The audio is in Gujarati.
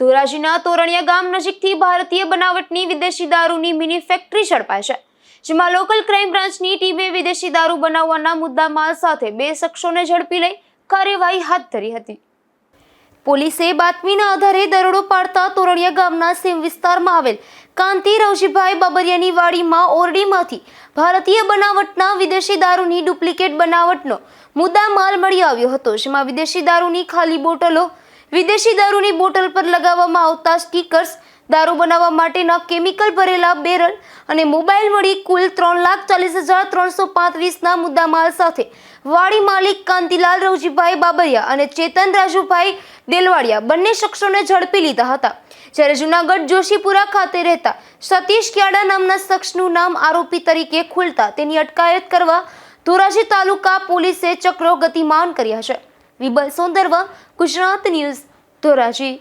ધોરાજીના તોરણિયા ગામ નજીકથી ભારતીય બનાવટની વિદેશી દારૂની મિની ફેક્ટરી ઝડપાઈ છે, જેમાં લોકલ ક્રાઇમ બ્રાન્ચની ટીમે વિદેશી દારૂ બનાવવાના મુદ્દામાલ સાથે બે શખ્સોને ઝડપી લઈ કાર્યવાહી હાથ ધરી હતી. પોલીસે બાતમીના આધારે દરોડો પાડતા તોરણિયા ગામના સીમ વિસ્તારમાં આવેલ કાંતિ રવજીભાઈ બાબરિયાની વાડીમાં ઓરડીમાંથી ભારતીય બનાવટના વિદેશી દારૂની ડુપ્લિકેટ બનાવટનો મુદ્દા માલ મળી આવ્યો હતો, જેમાં વિદેશી દારૂની ખાલી બોટલો વિદેશી દારૂની બોટલ પર લગાવવામાં આવતા સ્ટીકર્સ દારૂ બનાવવા માટેના કેમિકલ ભરેલા બેરલ અને મોબાઈલ મળી કુલ ત્રણ લાખ ચાલીસ હજાર ત્રણસો પાંત્રીસના મુદ્દામાલ સાથે વાડી માલિક કાંતિલાલ રવજીભાઈ બાબરિયા અને ચેતન રાજુભાઈ દેલવાડિયા બંને શખ્સોને ઝડપી લીધા હતા. જ્યારે જુનાગઢ જોશીપુરા ખાતે રહેતા સતીશ ક્યાડા નામના શખ્સનું નામ આરોપી તરીકે ખુલતા તેની અટકાયત કરવા ધોરાજી તાલુકા પોલીસે ચક્રો ગતિમાન કર્યા છે. વિબલ સોંદરવા ગુજરાત ન્યૂઝ ધોરાજી.